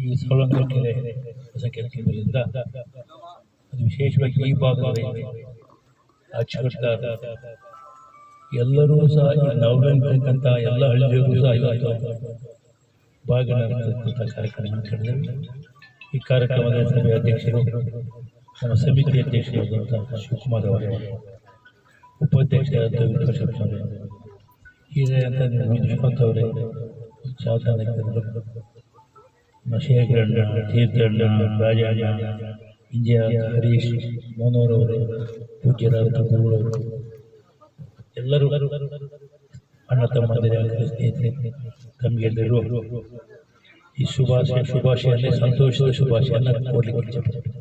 ಈ ಸೋಲಂಗ ಕೆರೆ ಹೊಸ ಕೆಲಸಗಳಿಂದ ಅದು ವಿಶೇಷವಾಗಿ ಈ ಭಾಗದಲ್ಲಿ ಅಚ್ಚುಕಟ್ಟಾದ ಎಲ್ಲರೂ ಸಹ ಈ ನವರಂತಕ್ಕಂಥ ಎಲ್ಲ ಹಳ್ಳಿಗಳಿಗೂ ಸಹ ಇವತ್ತು ಭಾಗವಹಿಸಿದಂಥ ಕಾರ್ಯಕ್ರಮ ನಡೆದಿದೆ ಈ ಕಾರ್ಯಕ್ರಮದ ಸಭೆ ಅಧ್ಯಕ್ಷರು ನಮ್ಮ ಸಮಿತಿ ಅಧ್ಯಕ್ಷರಾದಂಥ ಶಿವಕುಮಾರ್ ಅವರು ಉಪಾಧ್ಯಕ್ಷರಾದ ವಿಕಾಸ್ ಹಿರಿಯಂತ ವಿಶ್ವನಾಥ್ ಅವರೇ ಶಾಸನಕರು ಮಶೇಖರಣ್ಣ ತೀರ್ಥಣ್ಣ ರಾಜಣ್ಣ ಇಂಜಿಯ ಹರೀಶ್, ಮೋನೋರವರು, ಪೂಜ್ಯರಾದ ಗುರುಗಳವರು ಎಲ್ಲರೂ ಅಣ್ಣ ತಮ್ಮಂದಿರ ಸ್ನೇಹಿತರೆ ತಮಗೆಲ್ಲರೂ ಈ ಶುಭಾಶಯ, ಶುಭಾಶಯನೇ ಸಂತೋಷದ ಶುಭಾಶಯನ ಇಚ್ಛೆಪಡ್ತೀನಿ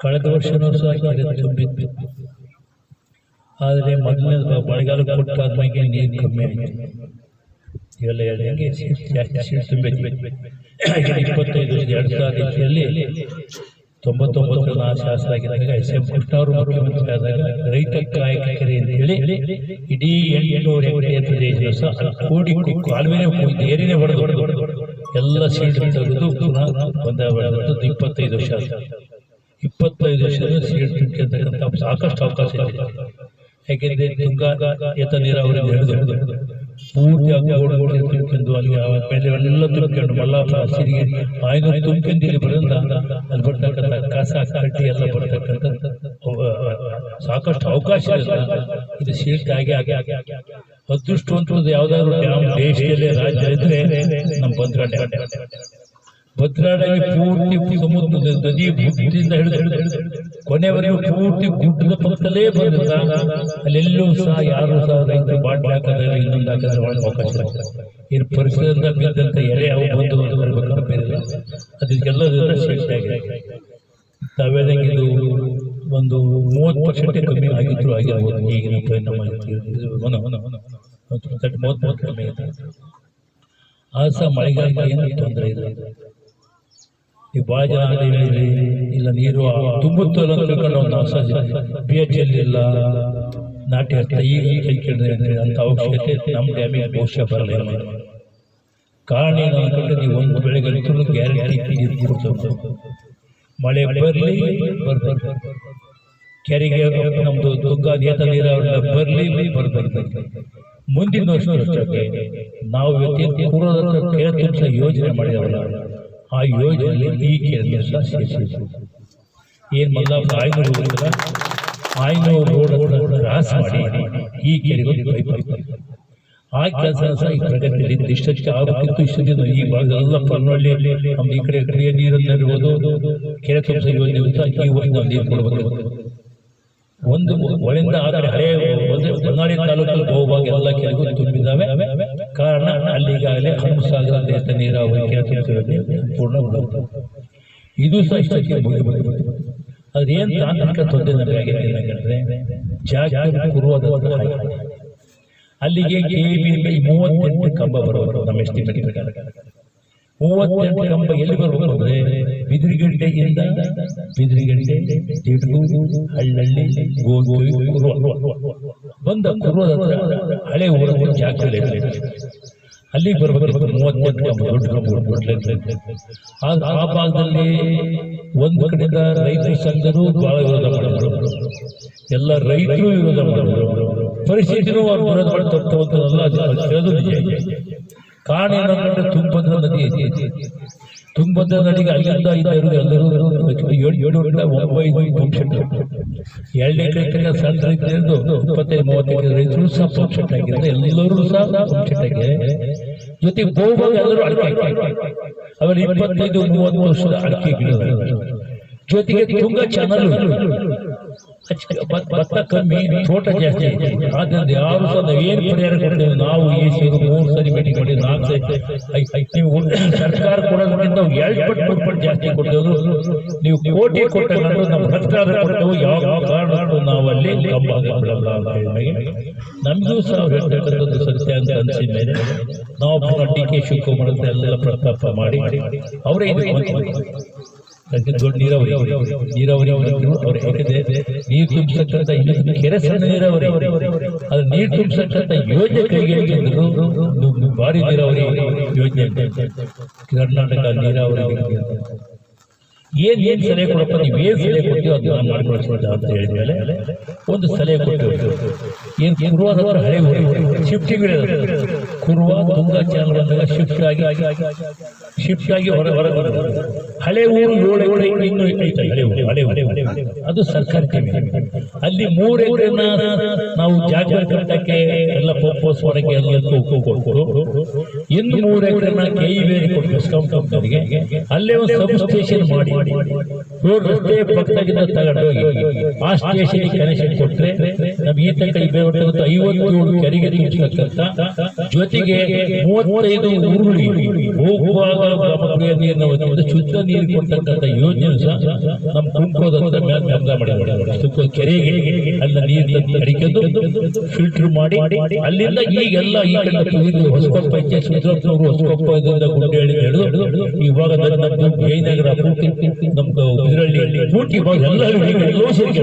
ಕಳೆದ ವರ್ಷನೂ ಸಹ ತುಂಬಿತ್ತು. ಆದರೆ ಮೊದಲನೇ ಮಳೆಗಾಲ ಕೊಟ್ಟಾದ್ಮೇಲೆ ನೀರು ಕಮ್ಮಿ ಆಯಿತು. ಇವೆಲ್ಲ ಹೇಳಿದಂಗೆ ಜಾಸ್ತಿ ಇಪ್ಪತ್ತೈದು ಎರಡು ಸಾವಿರದ ತೊಂಬತ್ತೊಂಬತ್ತು ನಾಲ್ಕು ಶಾಸಕ ಆಗಿದ್ದಾಗ ಎಸ್ ಎಂ ಕೃಷ್ಣವರು ಮುಖ್ಯಮಂತ್ರಿ ಆದಾಗ ರೈತ ಕಾಯಕರಿ ಕೆರೆ ಅಂತ ಹೇಳಿ ಇಡೀ ಎಂಟುನೂರು ಹೆಕ್ಟೇರ್ ಪ್ರದೇಶ ಕೂಡಿ ಕೋಡಿ ಕಾಲುವೆನೇ ಏರಿನೇ ಹೊಡೆದು ಹೊಡೆದು ಎಲ್ಲ ಸೀಟ್ ತೆಗೆದು ಬಂದ ಇಪ್ಪತ್ತೈದು ವರ್ಷ. ಇಪ್ಪತ್ತೈದು ವರ್ಷದ ಸೀಟ್ ಸಾಕಷ್ಟು ಅವಕಾಶ ಇದೆ. ಯಾಕೆಂದ್ರೆ ತುಂಗಾ ಎತ್ತ ನೀರಾವರಿ ಹಿಡಿದು ಪೂರ್ತಿ ತುಂಬಿಕೊಂಡು ಅಲ್ಲಿ ಬೆಳೆಗಳೆಲ್ಲ ತುಂಬಿಕೊಂಡು ಮಲ್ಲಾಪುರ ಸಿರಿಗೆ ಆಯ್ದು ತುಂಬಿಕೊಂಡು ಇಲ್ಲಿ ಬರೋದ್ರಿಂದ ಅಲ್ಲಿ ಬರ್ತಕ್ಕಂಥ ಕಸ ಕಟ್ಟಿ ಎಲ್ಲ ಬರ್ತಕ್ಕಂಥ ಸಾಕಷ್ಟು ಅವಕಾಶ ಇದೆ ಸೀಟ್ ಆಗಿ ಆಗಿ ಆಗಿ ಅದೃಷ್ಟವಂತರದ್ದು ಯಾವ್ದಾದ್ರು ಡ್ಯಾಮ್ ದೇಶದಲ್ಲಿ ರಾಜ್ಯ ಇದ್ರೆ ನಮ್ಮ ಬಂದ್ಗಂಡೆ ಭದ್ರಾಡಲ್ಲಿ ಪೂರ್ತಿ ಸಮುದ್ರದ ನದಿ ಬುಟ್ಟಿಂದ ಹಿಡಿದು ಹಿಡಿದು ಕೊನೆವರೆಗೂ ಪೂರ್ತಿ ಗುಡ್ಡದ ಪಕ್ಕದಲ್ಲೇ ಬಂದಿದ್ದ ಅಲ್ಲೆಲ್ಲೂ ಸಹ ಯಾರು ಸಹ ರೈತರು ಬಾಟ್ಲಿ ಹಾಕಿದ್ರೆ ಇನ್ನೊಂದು ಹಾಕಿದ್ರೆ ಒಳಗೆ ಅವಕಾಶ. ಇನ್ನು ಪರಿಸರದಿಂದ ಬಿದ್ದಂತ ಎಲೆ ಅವು ಬಂದು ಬರ್ಬೇಕಂತ ಬೇರೆ ಅದಕ್ಕೆಲ್ಲದೆಲ್ಲ ಶ್ರೇಷ್ಠ ಆಗಿದೆ. ತಾವೇದಂಗಿದು ಒಂದು ಮೂವತ್ತು ಪರ್ಸೆಂಟ್ ಕಮ್ಮಿ ಆಗಿದ್ರು ಆಗಿರ್ಬೋದು ಈಗಿನ ಪರಿಣಾಮ ಮೂವತ್ತು ಮೂವತ್ತು ಕಮ್ಮಿ ಆಗಿದೆ ಆ ಸಹ ಮಳೆಗಾಲ ಏನು ತೊಂದರೆ ಇಲ್ಲ ಈ ಭಾಳ ಜನ ಹೇಳಿದ್ರಿ, ಇಲ್ಲ ನೀರು ತುಂಬುತ್ತಲ್ಲ ಅಂತ ತಿಳ್ಕೊಂಡು ಒಂದು ಅಸಹಜ ಪಿ ಎಚ್ ಎಲ್ ಇಲ್ಲ ನಾಟಿ ಅರ್ಥ ಈಗ ಈಗ ಕೇಳಿದ್ರೆ ಅಂದರೆ ಅಂತ ಅವಶ್ಯಕತೆ ನಮ್ಮ ಡ್ಯಾಮಿಗೆ ಬಹುಶಃ ಬರಲ್ಲ ಏನು ಮಾಡೋದು. ಕಾರಣ ಏನು ಅಂದ್ಕೊಂಡ್ರೆ ನೀವು ಒಂದು ಬೆಳೆಗಳಿದ್ರು ಗ್ಯಾರಂಟಿ ನೀರು ಕೊಡ್ತಾರೆ ಮಳೆ ಬರಲಿ ಬರ್ಬಾರ್ದು. ಕೆರೆಗೆ ನಮ್ದು ತುಂಗಾ ಏತ ನೀರಾವರಿ ಬರಲಿ ಬರ್ಬಾರ್ದು. ಮುಂದಿನ ವರ್ಷ ನಾವು ಇವತ್ತಿನ ಪೂರ್ವದ ಯೋಜನೆ ಮಾಡಿದವಲ್ಲ. ಆ ಯೋಜನೆಯಲ್ಲಿ ಈ ಸಹ ಸೇರಿಸಿದ್ರು ಏನು ಮಲ್ಲಾಪುರ ಆಯ್ನೂರು ಹೋಗಿಲ್ಲ ಆಯ್ನೂರು ರೋಡ್ ಕ್ರಾಸ್ ಮಾಡಿ ಈ ಕೆರೆಗೆ ಒಂದು ಪೈಪ್ ಹಾಕ್ತಾರೆ. ಆ ಕೆಲಸ ಸಹ ಈ ಪ್ರಗತಿಯಲ್ಲಿ ಇಷ್ಟಕ್ಕೆ ಆಗುತ್ತಿತ್ತು ಇಷ್ಟದಿಂದ ಈ ಭಾಗದಲ್ಲ ಪನ್ನೊಳ್ಳಿ ನಮ್ದು ಈ ಕಡೆ ಕುಡಿಯ ನೀರನ್ನು ಇರ್ಬೋದು ಕೆರೆ ತುಂಬಿಸ ಯೋಜನೆ ಈ ಒಂದು ನೀರು ಕೊಡಬೇಕು ಒಂದು ಒಳಿಂದ ಆದರೆ ಹಳೆಯ ಹಳೆ ಹೊನ್ನಾಳಿ ತಾಲೂಕಲ್ಲಿ ಬಹುಭಾಗ ಎಲ್ಲ ಕೆರೆಗೂ ತುಂಬಿದ್ದಾವೆ ಕಾರಣ ಅಲ್ಲಿ ಈಗಾಗಲೇ ಹನುಮಸಾಗರ ದೇಶ ನೀರಾವರಿ ತುಂಬಿಸಿರೋದೇ ಪೂರ್ಣ ಇದು ಸಹ ಇಷ್ಟಕ್ಕೆ ಅದೇನು ತಾಂತ್ರಿಕ ತೊಂದರೆ ನಮಗೆ ಏನಂದ್ರೆ ಜಾಗ ಪೂರ್ವದ ಅಲ್ಲಿಗೆ ಕೆಬಿ ಮೂವತ್ತೆಂಟು ಕಂಬ ಬರೋದು ನಮ್ಮ ಎಸ್ಟಿಮೇಟ್ ಪ್ರಕಾರ. ಮೂವತ್ತೆಂಟು ಕಂಬ ಎಲ್ಲಿ ಬರಬೇಕು ಅಂದ್ರೆ ಇಂದ ಬಿದಿರಿಗಂಟೆ ತಿರುಗೂರು ಹಳ್ಳಳ್ಳಿ ಗೋಗೋಯಿ ಬಂದ ಕುರುವದ ಹಳೆ ಊರ ಜಾಗದಲ್ಲಿ ಅಲ್ಲಿ ಬರ್ಬೇಕು ಮೂವತ್ತೆಂಟು ಕಂಬ ದೊಡ್ಡ ಕಂಬ ಆ ಭಾಗದಲ್ಲಿ ಒಂದು ಕಡೆಯಿಂದ ರೈತರ ಸಂಘರು ಬಹಳ ವಿರೋಧ ಮಾಡಿದ್ರು ಎಲ್ಲ ರೈತರು ವಿರೋಧ ಮಾಡಿದ್ರು ಪರಿಸ್ಥಿತಿನೂ ಅವ್ರು ವಿರೋಧ ಮಾಡಿ ತಪ್ಪು ಕಾರಣ ಏನಂದ್ರೆ ತುಂಗಭದ್ರಾ ನದಿ ಐತಿ. ತುಂಗಭದ್ರಾ ನದಿಗೆ ಅಲ್ಲಿಂದ ಇದ್ದವರು ಎಲ್ಲರೂ ಎರಡನೇ ಕಡೆ ಸಣ್ಣ ರೈತರಿಂದ ಇಪ್ಪತ್ತೈದು, ಮೂವತ್ತೈದು ರೈತರು ಸಹ ಪಂಪ್ಸೆಟ್ ಆಗಿದ್ದಾರೆ ಎಲ್ಲರೂ ಸಹ ಪಂಪ್ಸೆಟ್ ಆಗಿದೆ. ಜೊತೆಗೆ ಬಹುಭಾಗ ಎಲ್ಲರೂ ಅಡಕೆ ಅವರು ಇಪ್ಪತ್ತೈದು, ಮೂವತ್ತು ವರ್ಷದ ಅಡಿಕೆ ಜೊತೆಗೆ ತುಂಗ ಚಾನಲ್ ಭತ್ತ ಕಮ್ಮಿ ತೋಟ ಜಾಸ್ತಿ ಆದ್ರಿಂದ ಯಾರು ಸಹ ನಾವೇನು ಪರಿಹಾರ ಕೊಡ್ತೇವೆ? ನಾವು ಈ ಸೇರಿ ಮೂರು ಸರಿ ಮೀಟಿಂಗ್ ಮಾಡಿ ನಾಲ್ಕು ಸರಿ ನೀವು ಸರ್ಕಾರ ಕೊಡೋದ್ರಿಂದ ನಾವು ಎರಡು ಪಟ್ಟು ಮೂರು ಪಟ್ಟು ಜಾಸ್ತಿ ಕೊಡ್ತೇವೆ. ನೀವು ಕೋಟಿ ಕೊಟ್ಟಗಳು ನಮ್ಮ ಸರ್ಕಾರ ಕೊಡ್ತೇವೆ. ಯಾವ ಕಾರಣಕ್ಕೂ ನಾವು ಅಲ್ಲಿ ಅಂತ ನಮಗೂ ಸಹ ಅವ್ರು ಹೇಳ್ತಕ್ಕಂಥದ್ದು ಸತ್ಯ ಅಂತ ಅನಿಸಿದ ಮೇಲೆ ನಾವು ಡಿ ಕೆ ಶಿವಕುಮಾರ್ ಎಲ್ಲ ಪ್ರಸ್ತಾಪ ಮಾಡಿ ಅವರೇ ಇದು ದೊಡ್ಡ ನೀರಾವರಿ. ನೀರಾವರಿ ನೀರು ತುಂಬಿಸಕ್ಕಂತ ಕೆರೆ ಸಣ್ಣ ನೀರಾವರಿ. ಅದು ನೀರು ತುಂಬಿಸಕ್ಕಂತ ಯೋಜನೆ ಕೈಗೆ ಭಾರಿ ನೀರಾವರಿ ಯೋಜನೆ. ಕರ್ನಾಟಕ ನೀರಾವರಿ. ಏನ್ ಏನ್ ಸಲಹೆ ಕೊಡಪ್ಪ, ನೀವು ಏನ್ ಸಲಹೆ ಕೊಡ್ತೀವಿ ಅದನ್ನ ಮಾಡ್ಕೊಳ್ಸೋದ ಅಂತ ಹೇಳಿದ್ಮೇಲೆ ಒಂದು ಸಲಹೆ ಕೊಟ್ಟಿವಿ ಏನ್ ಕುರುವಾದ ಹತ್ರ ಹಳೆ ಶಿಫ್ಟಿಂಗ್ ಕುರುವ ತುಂಗಾ ಚಾನಲ್ ಬಂದಾಗ ಶಿಫ್ಟ್ ಆಗಿ ಶಿಫ್ಟ್ ಆಗಿ ಹೊರ ಹೊರ ಹಳೆ ಊರು ಏಳು ಏಳು ಇನ್ನೂ ಐತೆ ಹಳೆ ಊರು ಹಳೆ ಊರು ಅದು ಸರ್ಕಾರಿ ಅಲ್ಲಿ ಮೂರು ಎಕರೆನ ನಾವು ಜಾಗ ಕಟ್ಟಕ್ಕೆ ಎಲ್ಲ ಪೋಸ್ ಮಾಡಕ್ಕೆ ಎಲ್ಲ ಕೊಟ್ಟು ಇನ್ನು ಮೂರು ಎಕರೆನ ಕೈ ಬೇರೆ ಕೊಟ್ಟು ಡಿಸ್ಕೌಂಟ್ ಕಂಪನಿಗೆ ಅಲ್ಲೇ ಒಂದು ಸಬ್ ಸ್ಟೇಷನ್ ಮಾಡಿ. ರೋಡ್ ರಸ್ತೆ ಪಕ್ಕದಾಗಿಂದ ತಗೊಂಡೋಗಿ ಆ ಸ್ಟೇಷನ್ ಕನೆಕ್ಷನ್ ಕೊಟ್ರೆ ನಮ್ಗೆ ಈ ತನಕ ಇಬ್ಬರು ಐವತ್ತೇಳು ಕೆರೆಗೆ ತುಂಬಿಸತಕ್ಕಂತ ಜೊತೆಗೆ ಮೂವತ್ತೈದು ಊರುಗಳಿಗೆ ಹೋಗುವಾಗ ಗ್ರಾಮ ಕುಡಿಯೋ ನೀರಿನ ವತಿಯಿಂದ ಶುದ್ಧ ನೀರು ಕೊಡ್ತಕ್ಕಂಥ ಯೋಜನೆ ಸಹ ನಮ್ಮ ಕುಂಕೋದ ಮೇಲೆ ಮಾಡಿದ್ದಾರೆ. ಕೆರೆಗೆ ಅಲ್ಲ ನೀರು ತಂದು ಅಡಿಕೊಂಡು ಫಿಲ್ಟರ್ ಮಾಡಿ ಅಲ್ಲಿಂದ ಈಗೆಲ್ಲ ಈ ಕಡೆ ಕುಡಿದು ಹೊಸಕೊಪ್ಪ ಐತೆ ಸುಂದರಪ್ಪನವರು ಹೊಸಕೊಪ್ಪ ಇದರಿಂದ ಗುಂಡೇಳಿ ಹಿಡಿದು ಇವಾಗ ನಮ್ಮದು ಜಯನಗರ ಪೂರ್ತಿ ನಮ್ದು ಇದರಲ್ಲಿ ಪೂರ್ತಿ ಇವಾಗ ಎಲ್ಲ ಎಲ್ಲೋ ಸೇರಿ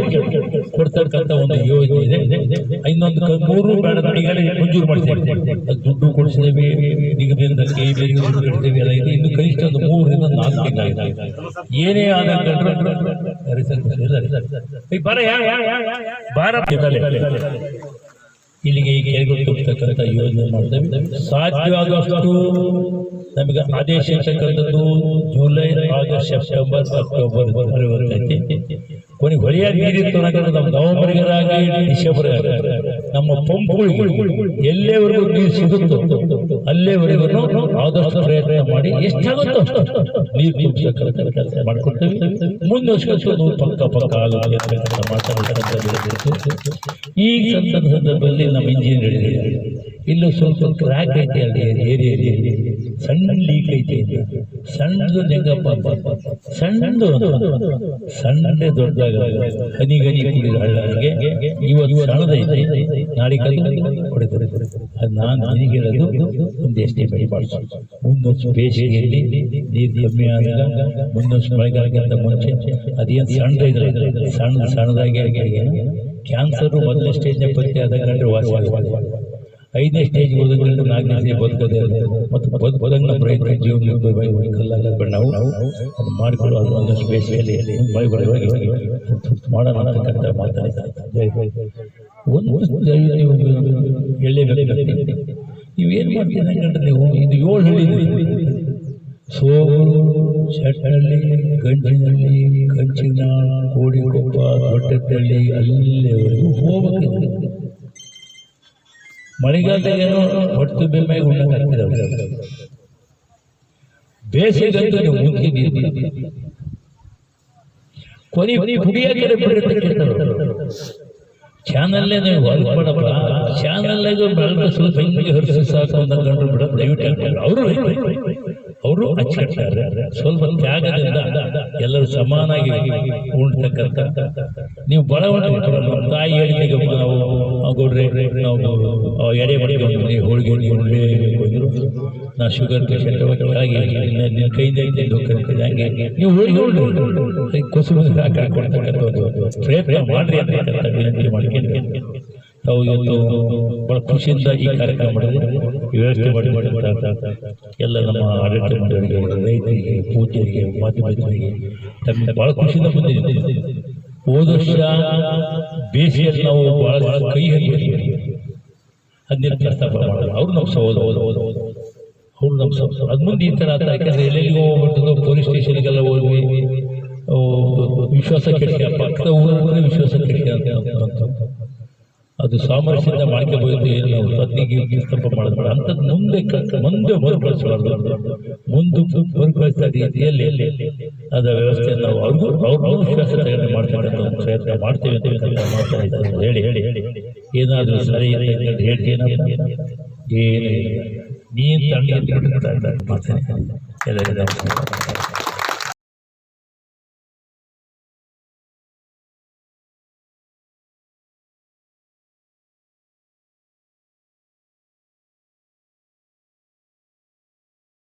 ಕೊಡ್ತಕ್ಕಂಥ ಒಂದು ಯೋಜನೆ ಇದೆ. ಇನ್ನೊಂದು ಮೂರು ಬೇಡ ಈಗಾಗಲೇ ಮಂಜೂರು ಮಾಡ್ತೇವೆ ಅದು ದುಡ್ಡು ಕೊಡಿಸಿದ್ದೇವೆ ನಿಗಮದಿಂದ ಕೆ ಬೇರೆ ಕಟ್ಟಿದ್ದೇವೆ ಎಲ್ಲ ಇದೆ. ಇನ್ನು ಕನಿಷ್ಠ ಒಂದು ಮೂರರಿಂದ ನಾಲ್ಕು ಏನೇ ಆದ ಇಲ್ಲಿಗೆ ಈ ಕೆರೆಗಳು ತುಂಬತಕ್ಕಂಥ ಯೋಜನೆ ಮಾಡ್ತೇವೆ ಸಾಧ್ಯವಾದಷ್ಟು ನಮಗೆ ಆದೇಶ ಇರ್ತಕ್ಕಂಥದ್ದು ಜುಲೈ ಆಗಸ್ಟ್ ಸೆಪ್ಟೆಂಬರ್ ಅಕ್ಟೋಬರ್ ಬರ್ತೈತಿ ಕೊನೆಗೆ ಹೊಳೆಯ ನೀರಿತ್ತು ಅನ್ನೋದು ನಮ್ಮ ನವೆಂಬರ್ಗಾಗಲಿ ಡಿಸೆಂಬರ್ ನಮ್ಮ ಪಂಪ್ ಎಲ್ಲೇವರೆಗೂ ನೀರು ಸಿಗುತ್ತೋ ಅಲ್ಲೇವರೆಗೂ ಆದಷ್ಟು ಪ್ರಯತ್ನ ಮಾಡಿ ಎಷ್ಟಾಗುತ್ತೋ ಅಷ್ಟು ನೀರು ತುಂಬಿಸಕ್ಕಂಥ ಕೆಲಸ ಮಾಡ್ಕೊಡ್ತೇವೆ. ಮುಂದೆ ವರ್ಷಕ್ಕೂ ಪಕ್ಕ ಪಕ್ಕ ಆಗುತ್ತೆ ಮಾತಾಡ್ತಕ್ಕಂಥದ್ದು ಈ ಸಂದರ್ಭದಲ್ಲಿ ನಮ್ಮ ಇಂಜಿನಿಯರ್ ಹೇಳಿದ್ದಾರೆ. ಇಲ್ಲೂ ಸ್ವಲ್ಪ ಸ್ವಲ್ಪ ಕ್ರ್ಯಾಕ್ ಐತೆ ಅಲ್ಲಿ ಏರಿಯಲ್ಲಿ ಸಣ್ಣ ಲೀಕ್ ಐತೆ. ಸಣ್ಣದು ಹೆಂಗಪ್ಪ ಅಂತ. ಸಣ್ಣದು ಸಣ್ಣದೇ ದೊಡ್ಡದಾಗ ಹನಿ ಗನಿ ಕುಡಿದ ಹಳ್ಳಗೆ ಇವತ್ತು ಸಣ್ಣದೈತೆ ನಾಳೆ ಕಲಿ ಹೊಡಿತಾರೆ ಅದು ನಾನು ನಿನಗೆ ಒಂದು ಬೆಳೆ ಮಾಡಿಸು. ಮುಂದೊಂದು ಬೇಸಿಗೆಯಲ್ಲಿ ನೀರು ಕಮ್ಮಿ ಆದಾಗ ಮುಂದೊಂದು ಮಳೆಗಾಲಕ್ಕಿಂತ ಮುಂಚೆ ಅದೇನು ಸಣ್ಣದಿದ್ರೆ ಸಣ್ಣ, ಸಣ್ಣದಾಗಿ ಕ್ಯಾನ್ಸರ್ ಮೊದಲ ಸ್ಟೇಜ್ ಪತ್ತೆ ಆದಾಗ ವಾಸವಾಗಿ. ಐದನೇ ಸ್ಟೇಜ್ ಹೋದಂಗೆ ನಾಲ್ಕನೇ ಸ್ಟೇಜ್ ಬದುಕದೆ ಮತ್ತು ಬದು ರೈತರ ಜೀವನ ಕಲ್ಲಾಗ ನಾವು ಅದು ಮಾಡಿಕೊಳ್ಳೋ ಮಳೆ ಬರುವಾಗ ಮಾಡೋಣ ಅಂತ ಮಾತಾಡಿದ್ದಾರೆ ಒಂದು ನೀವು ನೀವೇನು ಮಾಡ್ತೀನಿ ಇದು ಏಳು ಹೇಳಿದ್ರಿ ಸೋಗು ಚಟ್ಟಳ್ಳಿ ಗಂಜಿನಹಳ್ಳಿ ಕಂಚಿನ, ಕೋಡಿಕೊಪ್ಪ ತಳ್ಳಿ ಅಲ್ಲಿವರೆಗೂ ಹೋಗ್ಬೇಕು ಮಳೆಗಾಲದಾಗ ಏನೋ ಹೊಟ್ಟು ಬೆಮ್ಮೆಗೆ ಉಣ್ಣಕ್ಕೆ ಆಗ್ತಿದಾವೆ ಬೇಸಿಗೆಗಂತೂ ನೀವು ಕೊನಿ ಬಿಡಿರ್ತಕ್ಕಂಥವ್ರು ಚಾನಲ್ಲೇ ನೀವು ಹೊರಗೆ ಮಾಡಪ್ಪ. ಚಾನಲ್ಲಾಗ ಬೆಳಗ್ಗೆ ಸ್ವಲ್ಪ ಹಿಂಗೆ ಹರಿಸಿ ಸಾಕು ಅಂತ ಕಂಡು ಬಿಡ ದಯವಿಟ್ಟು ಅವರು ಅವರು ಅಚ್ಚುಕಟ್ಟಾರೆ ಸ್ವಲ್ಪ ತ್ಯಾಗದಿಂದ ಎಲ್ಲರೂ ಸಮಾನಾಗಿ ಉಣ್ತಕ್ಕಂಥ ನೀವು ಬಡ ನಮ್ಮ ತಾಯಿ ಹೇಳಿದಾಗ ನಾವು ಗೌಡ್ರೆ, ನಾವು ಎಡೆ ಎಡೆ ಮಾಡ್ಕೊಂಡು ಹೋಳಿಗೆ ಅಂದ್ರು ನಾ ಶುಗರ್ ಪೇಷಂಟ್ ಹಾಗೆ ನಿನ್ನ ಕೈಯಿಂದ ಇದ್ದು ಹಂಗೆ ನೀವು ಹೋಳಿಗೆ ಹೋಳಿಗೆ ಕೊಸು ಒಂದು ಪ್ರಯತ್ನ ಮಾಡ್ರಿ ಅಂತ ವಿನಂತಿ ಮಾಡ್ಕೊಂಡು. ತಾವು ಇವತ್ತು ಬಹಳ ಖುಷಿಯಿಂದ ಈ ಕಾರ್ಯಕ್ರಮ ಮಾಡಿದ್ರೆ. ವ್ಯವಸ್ಥೆ ಮಾಡಿ ಎಲ್ಲ ನಮ್ಮ ಆಡಳಿತ ಮಂಡಳಿಗೆ, ರೈತರಿಗೆ, ಪೂಜೆಗೆ, ಮಾಧ್ಯಮಗಳಿಗೆ ತಮಗೆ ಬಹಳ ಖುಷಿಯಿಂದ ಬಂದಿದೆ. ಹೋದ ವರ್ಷ ಬೇಸಿಗೆಯಲ್ಲಿ ನಾವು ಬಹಳ ಕೈ ಹರಿತೀವಿ ಅದನ್ನೆಲ್ಲ ಪ್ರಸ್ತಾಪ ಮಾಡಲ್ಲ ಅವ್ರು ನಮ್ಮ ಹೋದ ಅವ್ರು ನಮ್ಮ ಸಹೋದರ. ಅದ್ ಮುಂದೆ ಈ ಥರ ಆತ ಯಾಕಂದ್ರೆ ಎಲ್ಲೆಲ್ಲಿಗೆ ಹೋಗ್ಬಿಟ್ಟು ಪೊಲೀಸ್ ಸ್ಟೇಷನ್ಗೆಲ್ಲ ಹೋಗಿ ವಿಶ್ವಾಸ ಆ ಪಕ್ಕದ ಊರಲ್ಲಿ ವಿಶ್ವಾಸ ಕೆಡಿಸಿ ಅಂತ ಅದು ಸಾಮರಸ್ಯದ ಮಾಡ್ಕೋಬಹುದು ಏನು ನಾವು ಪತ್ನಿಗೆ ಸ್ತಂಪ ಮಾಡಿದ್ರೆ ಅಂಥದ್ದು ಮುಂದೆ ಮುಂದೆ ಮರುಕಳಿಸಬಾರ್ದು ಮುಂದೆ ಮರುಕಳಿಸಿದ ರೀತಿಯಲ್ಲಿ ಅದರ ವ್ಯವಸ್ಥೆ ನಾವು ಅವ್ರಿಗೂ ಅವ್ರಿಗೂ ವಿಶ್ವಾಸ ಮಾಡ್ತಕ್ಕಂಥ ಒಂದು ಪ್ರಯತ್ನ ಮಾಡ್ತೇವೆ ಅಂತ ಇದ್ದಾರೆ ಹೇಳಿ ಹೇಳಿ ಹೇಳಿ. ಏನಾದರೂ ಸರಿ ಅಂತ ಹೇಳ್ತೀನಪ್ಪ ಏನು ನೀನು ತಣ್ಣಗೆ ಮಾಡ್ತೇನೆ ಎಲ್ಲ